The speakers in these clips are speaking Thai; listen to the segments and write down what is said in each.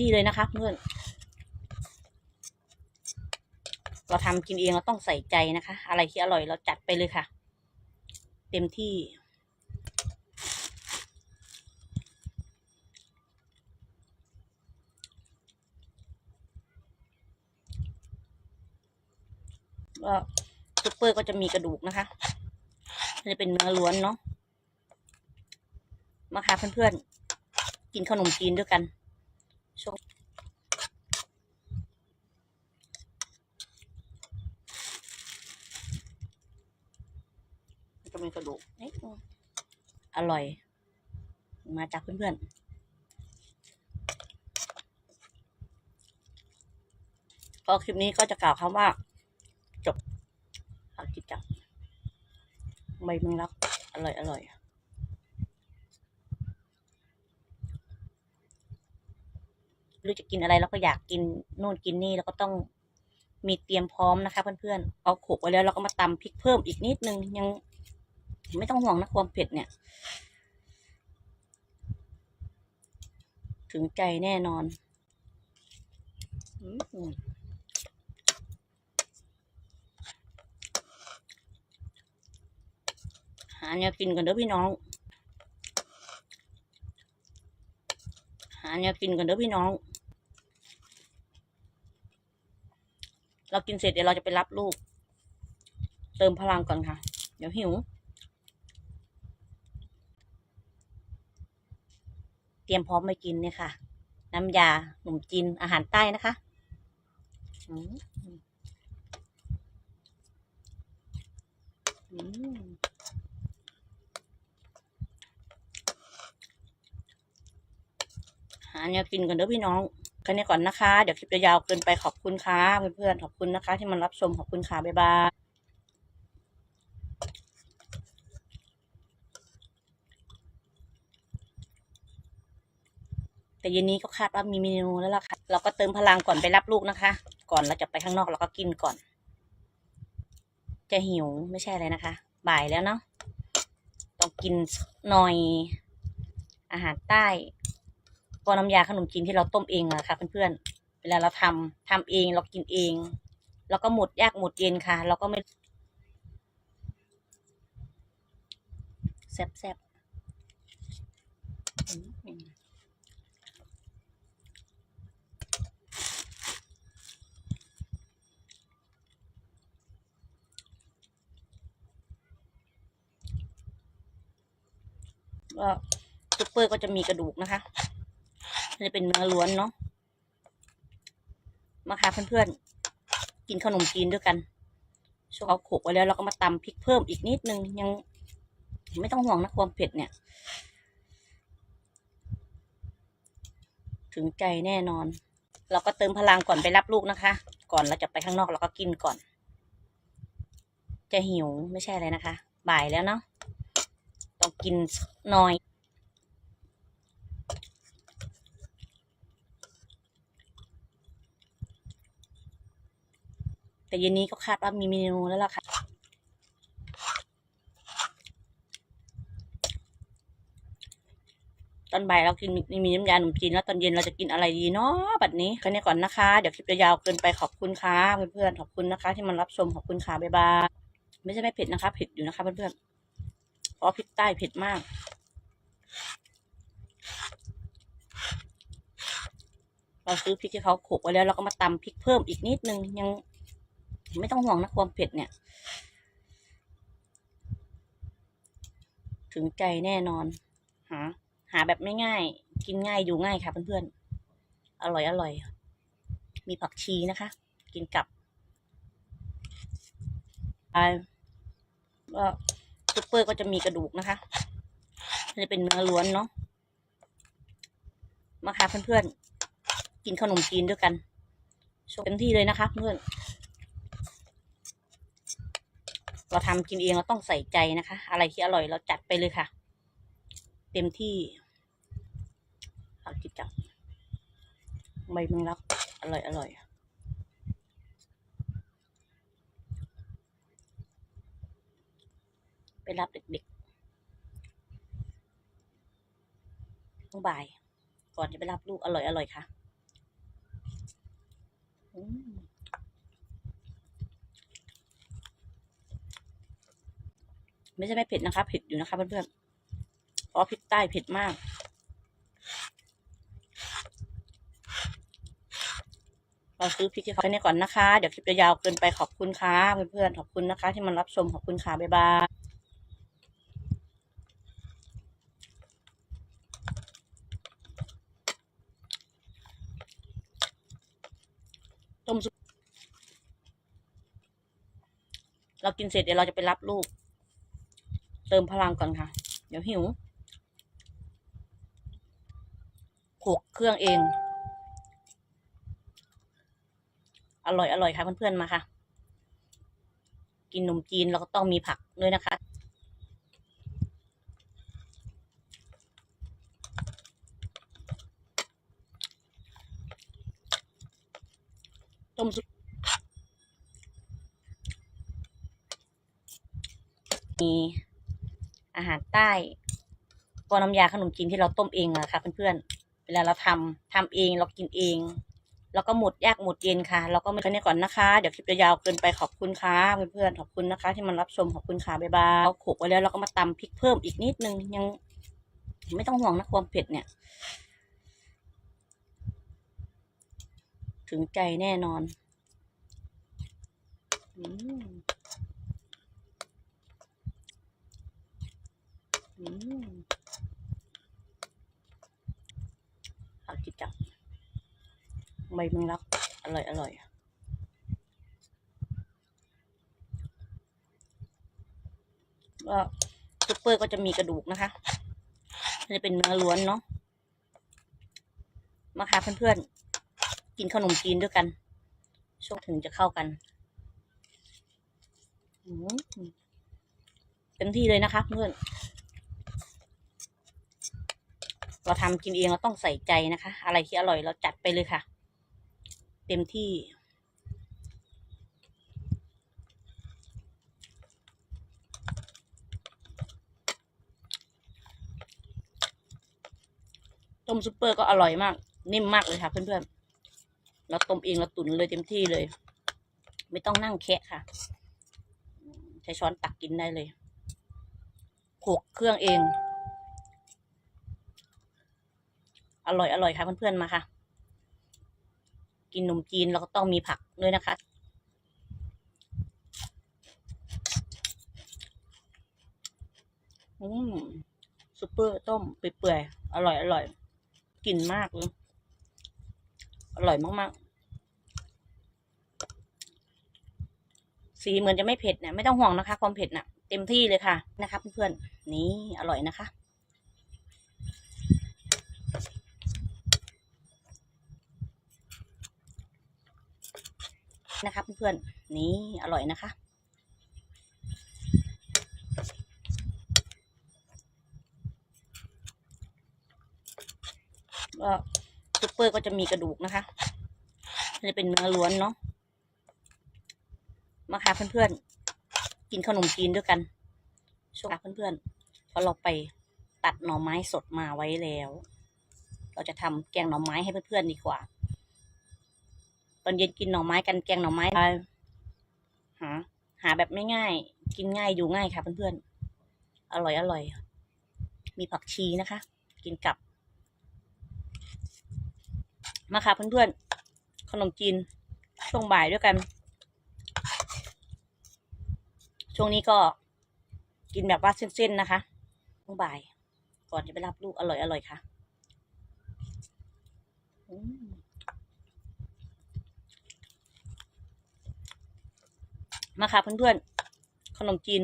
ที่เลยนะคะเพื่อนเราทำกินเองเราต้องใส่ใจนะคะ อะไรที่อร่อยเราจัดไปเลยค่ะ เต็มที่ ก็ซุปเปอร์ก็จะมีกระดูกนะคะจะเป็นเนื้อล้วนเนาะมาค่ะเพื่อนๆ กินขนมจีนด้วยกัน ชงจะมีกระดูกนิดนึงอร่อย มาจากเพื่อนๆ ก็คลิปนี้ก็จะกล่าวคำว่า จบฝากจิตจับใบมึงรักอร่อยอร่อย หรือจะกินอะไรเราก็อยากกินนู่นกินนี่แล้วก็ต้องมีเตรียมพร้อมนะคะ เพื่อนๆเอาโขลกไว้แล้วเราก็มาตำพริกเพิ่มอีกนิดนึงยัง ไม่ต้องห่วงนะความเผ็ดเนี่ย ถึงใจแน่นอนอืมหาแนวกินกันเด้อพี่น้อง หาแนวกินกันเด้อพี่น้อง เรากินเสร็จเดี๋ยวเราจะไปรับลูก เติมพลังก่อนค่ะ เดี๋ยวหิว เตรียมพร้อมไปกินเนี่ยค่ะ น้ำยาขนมจีนอาหารใต้นะคะอืมอืมหาแนวกินกันเด้อพี่น้อง แค่นี้ก่อนนะคะ เดี๋ยวคลิปจะยาวเกินไปขอบคุณค่ะเพื่อนๆขอบคุณนะคะ ที่มันรับชมขอบคุณค่ะบ๊ายบายแต่เย็นนี้ก็คาดว่ามีเมนูแล้วล่ะค่ะ เราก็เติมพลังก่อนไปรับลูกนะคะ ก่อนเราจะไปข้างนอกเราก็กินก่อน จะหิวไม่ใช่อะไรนะคะ บ่ายแล้วเนาะ ต้องกินหน่อยอาหารใต้ ก็น้ำยาขนมจีนที่เราต้มเองอะค่ะเพื่อนๆเวลาเราทำทำเองเรากินเอง แล้วก็หมดยากหมดเย็นค่ะ เราก็ไม่แซ่บแซ่บก็ซุปเปอร์ก็จะมีกระดูกนะคะ จะเป็นเนื้อล้วนเนาะ มาค่ะเพื่อนๆ กินขนมจีนด้วยกันช่วงเอาโขกไว้แล้วเราก็มาตำพริกเพิ่มอีกนิดนึงยังไม่ต้องห่วงนะความเผ็ดเนี่ย ถึงใจแน่นอน เราก็เติมพลังก่อนไปรับลูกนะคะ ก่อนเราจะไปข้างนอกเราก็กินก่อน จะหิวไม่ใช่อะไรนะคะ บ่ายแล้วเนาะต้องกินหน่อย แต่เย็นนี้ก็คาดว่ามีเมนูแล้วล่ะค่ะตอนบ่ายเรากินมีมีน้ำยาขนมจีนแล้วตอนเย็นเราจะกินอะไรดีเนาะบัดนี้แค่นี้ก่อนนะคะ เดี๋ยวคลิปจะยาวเกินไปขอบคุณค่ะเพื่อนๆขอบคุณนะคะ ที่มันรับชมขอบคุณค่ะบ๊ายบายไม่ใช่ไม่เผ็ดนะคะเผ็ดอยู่นะคะเพื่อนๆเพราะพริกใต้เผ็ดมากเราซื้อพริกที่เขาโขลกไว้แล้วเราก็มาตำพริกเพิ่มอีกนิดนึงยัง ไม่ต้องห่วงนะความเผ็ดเนี่ย ถึงใจแน่นอน หา หาแบบไม่ง่าย กินง่ายอยู่ง่ายค่ะเพื่อนๆ อร่อยอร่อย มีผักชีนะคะ กินกับอ่าก็ซุปเปอร์ก็จะมีกระดูกนะคะจะเป็นเนื้อล้วนเนาะมาค่ะเพื่อนๆ กินขนมจีนด้วยกันโชว์เต็มที่เลยนะคะเพื่อน เราทำกินเองเราต้องใส่ใจนะคะ อะไรที่อร่อยเราจัดไปเลยค่ะ เต็มที่ฝาจิตจับใบมึงรักอร่อยอร่อยไปรับเด็กๆต้องบ่าย ก่อนจะไปรับลูกอร่อยอร่อยค่ะ อืม ไม่ใช่ไม่เผ็ดนะคะ เผ็ดอยู่นะคะเพื่อนๆเพราะพริกใต้เผ็ดมากเราซื้อพริกที่เขาเนี่ยก่อนนะคะ เดี๋ยวคลิปจะยาวเกินไปขอบคุณค่ะเพื่อนๆขอบคุณนะคะ ที่มันรับชมขอบคุณค่ะบ๊ายบายต้มซุปเรากินเสร็จเดี๋ยวเราจะไปรับลูก เติมพลังก่อนค่ะ เดี๋ยวหิวโขลกเครื่องเอง อร่อยอร่อยค่ะเพื่อนๆมาค่ะ กินนมจีนเราก็ต้องมีผักด้วยนะคะต้มซุปมี อาหารใต้ก็น้ำยาขนมจีนที่เราต้มเองอะค่ะเพื่อนๆ เวลาเราทำทำเองเรากินเอง แล้วก็หมดยากหมดเย็นค่ะ เราก็ไม่แค่นี้ก่อนนะคะ เดี๋ยวคลิปจะยาวเกินไปขอบคุณค่ะเพื่อนๆ ขอบคุณนะคะ ที่มันรับชมขอบคุณค่ะบ๊ายบายเราโขลกไว้แล้วเราก็มาตำพริกเพิ่มอีกนิดนึงยังไม่ต้องห่วงนะความเผ็ดเนี่ย ถึงใจแน่นอน อืม อืมเอาจิบจับใบแมงลักอร่อย อร่อยก็ซุปเปอร์ก็จะมีกระดูกนะคะ จะเป็นเนื้อล้วนเนาะ มาค่ะเพื่อนๆ กินขนมจีนด้วยกัน ช่วงถึงจะเข้ากันอืมเต็มที่เลยนะคะเพื่อน เราทำกินเองเราต้องใส่ใจนะคะ อะไรที่อร่อยเราจัดไปเลยค่ะ เต็มที่ ต้มซุปเปอร์ก็อร่อยมาก นิ่มมากเลยค่ะเพื่อนๆ เราต้มเองเราตุ๋นเลยเต็มที่เลย ไม่ต้องนั่งแคะค่ะ ใช้ช้อนตักกินได้เลยโขกเครื่องเอง อร่อยอร่อยค่ะเพื่อนๆมาค่ะ กินนมจีนเราก็ต้องมีผักด้วยนะคะ อืมซุปเปอร์ต้มเปื่อยๆอร่อยอร่อยกลิ่นมากเลยอร่อยมากๆ สีเหมือนจะไม่เผ็ดเนี่ยไม่ต้องห่วงนะคะ ความเผ็ดน่ะ เต็มที่เลยค่ะนะคะเพื่อนๆนี่อร่อยนะคะ นะคะเพื่อนๆนี่อร่อยนะคะ ก็ซุปเปอร์ก็จะมีกระดูกนะคะจะเป็นเนื้อล้วนเนาะมาค่ะเพื่อนๆ กินขนมจีนด้วยกันช่วงเพื่อนๆเพราะเราไปตัดหน่อไม้สดมาไว้แล้ว เราจะทำแกงหน่อไม้ให้เพื่อนๆดีกว่า ตอนเย็นกินหน่อไม้กันแกงหน่อไม้หาหาแบบไม่ง่าย กินง่ายอยู่ง่ายค่ะเพื่อนๆ อร่อยอร่อย มีผักชีนะคะ กินกับ มาค่ะเพื่อนๆ ขนมจีนช่วงบ่ายด้วยกัน ช่วงนี้ก็กินแบบว่าเส้นๆนะคะช่วงบ่าย ก่อนจะไปรับลูกอร่อยอร่อยค่ะ อืม มาค่ะเพื่อนๆ ขนมจีน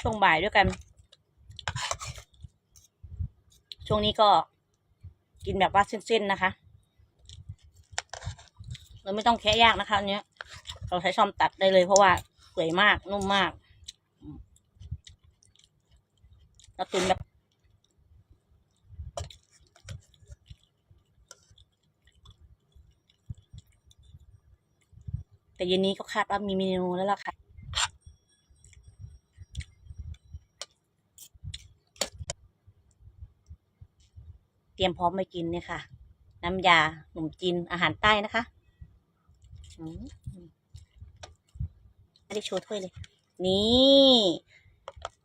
ช่วงบ่ายด้วยกัน ช่วงนี้ก็กินแบบว่าเส้นๆนะคะ เราไม่ต้องแคะยากนะคะอันเนี้ยเราใช้ช้อมตัดได้เลยเพราะว่าเปื่อยมากนุ่มมากอืมเราตุนแบบ แต่เย็นนี้ก็คาดว่ามีเมนูแล้วล่ะค่ะ เตรียมพร้อมไปกินเนี่ยค่ะ น้ำยาขนมจีนอาหารใต้นะคะอืมไม่ได้โชว์ถ้วยเลย นี่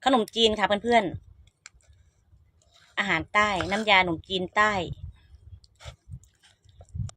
ขนมจีนค่ะเพื่อนๆ อาหารใต้ น้ำยาขนมจีนใต้